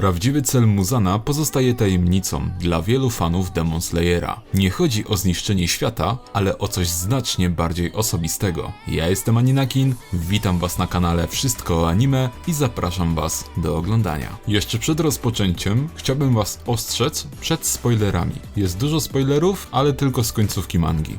Prawdziwy cel Muzana pozostaje tajemnicą dla wielu fanów Demon Slayera. Nie chodzi o zniszczenie świata, ale o coś znacznie bardziej osobistego. Ja jestem Aninakin, witam was na kanale Wszystko o Anime i zapraszam was do oglądania. Jeszcze przed rozpoczęciem chciałbym was ostrzec przed spoilerami. Jest dużo spoilerów, ale tylko z końcówki mangi.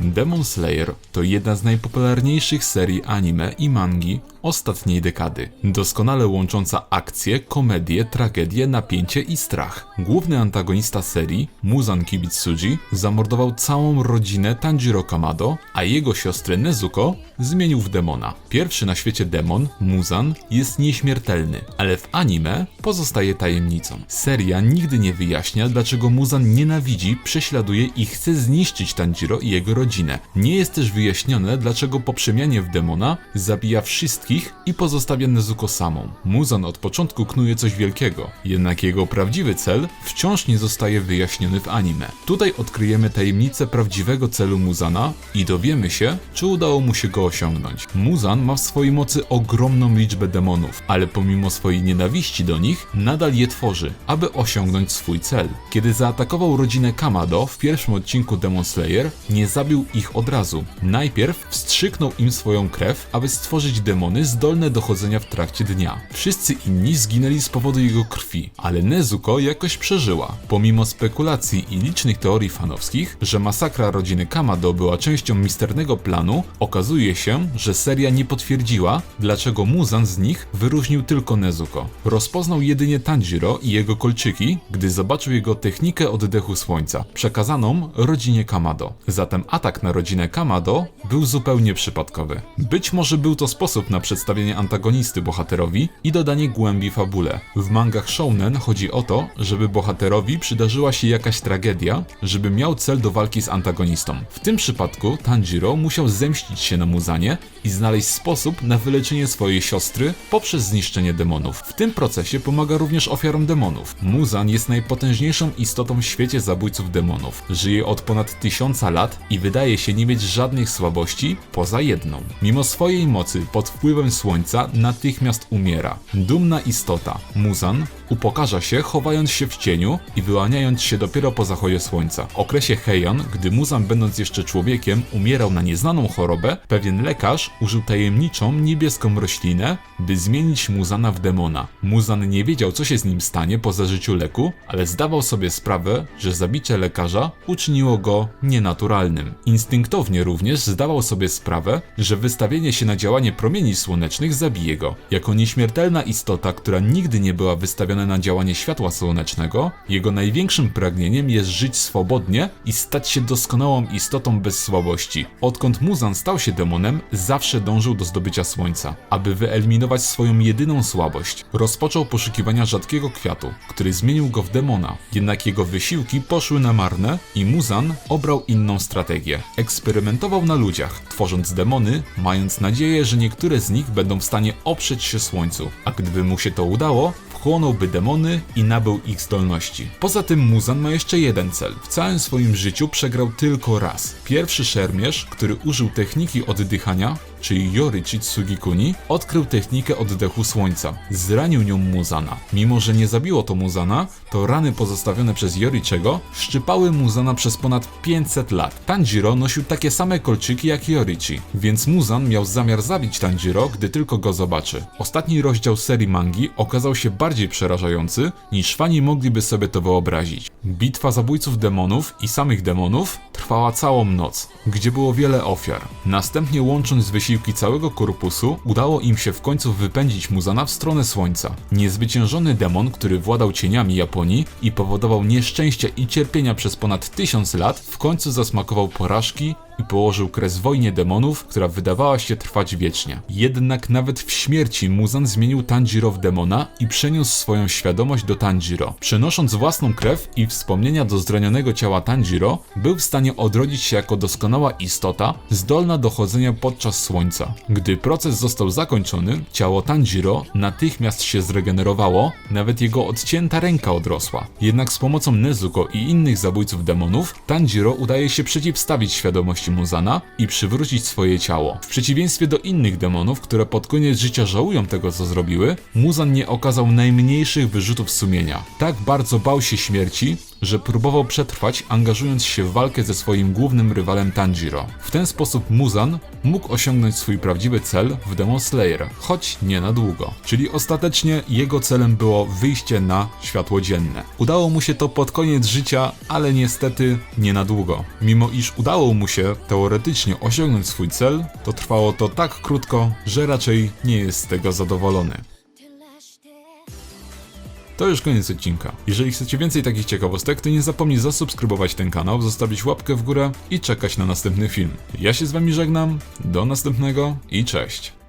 Demon Slayer to jedna z najpopularniejszych serii anime i mangi ostatniej dekady. Doskonale łącząca akcję, komedię, tragedię, napięcie i strach. Główny antagonista serii, Muzan Kibitsuji, zamordował całą rodzinę Tanjiro Kamado, a jego siostrę Nezuko zmienił w demona. Pierwszy na świecie demon, Muzan, jest nieśmiertelny, ale w anime pozostaje tajemnicą. Seria nigdy nie wyjaśnia, dlaczego Muzan nienawidzi, prześladuje i chce zniszczyć Tanjiro i jego rodzinę. Nie jest też wyjaśnione, dlaczego po przemianie w demona zabija wszystkich i pozostawia Nezuko samą. Muzan od początku knuje coś wielkiego, jednak jego prawdziwy cel wciąż nie zostaje wyjaśniony w anime. Tutaj odkryjemy tajemnicę prawdziwego celu Muzana i dowiemy się, czy udało mu się go osiągnąć. Muzan ma w swojej mocy ogromną liczbę demonów, ale pomimo swojej nienawiści do nich, nadal je tworzy, aby osiągnąć swój cel. Kiedy zaatakował rodzinę Kamado w pierwszym odcinku Demon Slayer, nie zabił ich od razu. Najpierw wstrzyknął im swoją krew, aby stworzyć demony zdolne do chodzenia w trakcie dnia. Wszyscy inni zginęli z powodu jego krwi, ale Nezuko jakoś przeżyła. Pomimo spekulacji i licznych teorii fanowskich, że masakra rodziny Kamado była częścią misternego planu, okazuje się, że seria nie potwierdziła, dlaczego Muzan z nich wyróżnił tylko Nezuko. Rozpoznał jedynie Tanjiro i jego kolczyki, gdy zobaczył jego technikę oddechu słońca, przekazaną rodzinie Kamado. Zatem atak na rodzinę Kamado był zupełnie przypadkowy. Być może był to sposób na przedstawienie antagonisty bohaterowi i dodanie głębi fabule. W mangach shounen chodzi o to, żeby bohaterowi przydarzyła się jakaś tragedia, żeby miał cel do walki z antagonistą. W tym przypadku Tanjiro musiał zemścić się na Muzanie i znaleźć sposób na wyleczenie swojej siostry poprzez zniszczenie demonów. W tym procesie pomaga również ofiarom demonów. Muzan jest najpotężniejszą istotą w świecie zabójców demonów. Żyje od ponad tysiąca lat i wydaje się nie mieć żadnych słabości poza jedną. Mimo swojej mocy pod wpływem słońca natychmiast umiera. Dumna istota, Muzan, upokarza się chowając się w cieniu i wyłaniając się dopiero po zachodzie słońca. W okresie Heian, gdy Muzan będąc jeszcze człowiekiem umierał na nieznaną chorobę, pewien lekarz użył tajemniczą niebieską roślinę, by zmienić Muzana w demona. Muzan nie wiedział co się z nim stanie po zażyciu leku, ale zdawał sobie sprawę, że zabicie lekarza uczyniło go nienaturalnym. Instynktownie również zdawał sobie sprawę, że wystawienie się na działanie promieni słonecznych zabije go. Jako nieśmiertelna istota, która nigdy nie była wystawiona na działanie światła słonecznego, jego największym pragnieniem jest żyć swobodnie i stać się doskonałą istotą bez słabości. Odkąd Muzan stał się demonem, zawsze dążył do zdobycia słońca, aby wyeliminować swoją jedyną słabość. Rozpoczął poszukiwania rzadkiego kwiatu, który zmienił go w demona. Jednak jego wysiłki poszły na marne i Muzan obrał inną strategię. Eksperymentował na ludziach, tworząc demony, mając nadzieję, że niektóre z nich będą w stanie oprzeć się słońcu, a gdyby mu się to udało, wchłonąłby demony i nabył ich zdolności. Poza tym Muzan ma jeszcze jeden cel. W całym swoim życiu przegrał tylko raz. Pierwszy szermierz, który użył techniki oddychania, czyli Yorichi Tsugikuni, odkrył technikę oddechu słońca. Zranił nią Muzana. Mimo, że nie zabiło to Muzana, to rany pozostawione przez Yorichiego szczypały Muzana przez ponad 500 lat. Tanjiro nosił takie same kolczyki jak Yorichi, więc Muzan miał zamiar zabić Tanjiro, gdy tylko go zobaczy. Ostatni rozdział serii mangi okazał się bardziej przerażający, niż fani mogliby sobie to wyobrazić. Bitwa zabójców demonów i samych demonów trwała całą noc, gdzie było wiele ofiar. Następnie łącząc wysiłki całego korpusu, udało im się w końcu wypędzić Muzana w stronę słońca. Niezwyciężony demon, który władał cieniami Japonii i powodował nieszczęścia i cierpienia przez ponad tysiąc lat, w końcu zasmakował porażki i położył kres wojnie demonów, która wydawała się trwać wiecznie. Jednak nawet w śmierci Muzan zmienił Tanjiro w demona i przeniósł swoją świadomość do Tanjiro. Przenosząc własną krew i wspomnienia do zranionego ciała Tanjiro, był w stanie odrodzić się jako doskonała istota, zdolna do chodzenia podczas słońca. Gdy proces został zakończony, ciało Tanjiro natychmiast się zregenerowało, nawet jego odcięta ręka odrosła. Jednak z pomocą Nezuko i innych zabójców demonów, Tanjiro udaje się przeciwstawić świadomości Muzana i przywrócić swoje ciało. W przeciwieństwie do innych demonów, które pod koniec życia żałują tego, co zrobiły, Muzan nie okazał najmniejszych wyrzutów sumienia. Tak bardzo bał się śmierci, że próbował przetrwać, angażując się w walkę ze swoim głównym rywalem Tanjiro. W ten sposób Muzan mógł osiągnąć swój prawdziwy cel w Demon Slayer, choć nie na długo. Czyli ostatecznie jego celem było wyjście na światło dzienne. Udało mu się to pod koniec życia, ale niestety nie na długo. Mimo iż udało mu się teoretycznie osiągnąć swój cel, to trwało to tak krótko, że raczej nie jest z tego zadowolony. To już koniec odcinka. Jeżeli chcecie więcej takich ciekawostek, to nie zapomnij zasubskrybować ten kanał, zostawić łapkę w górę i czekać na następny film. Ja się z wami żegnam, do następnego i cześć.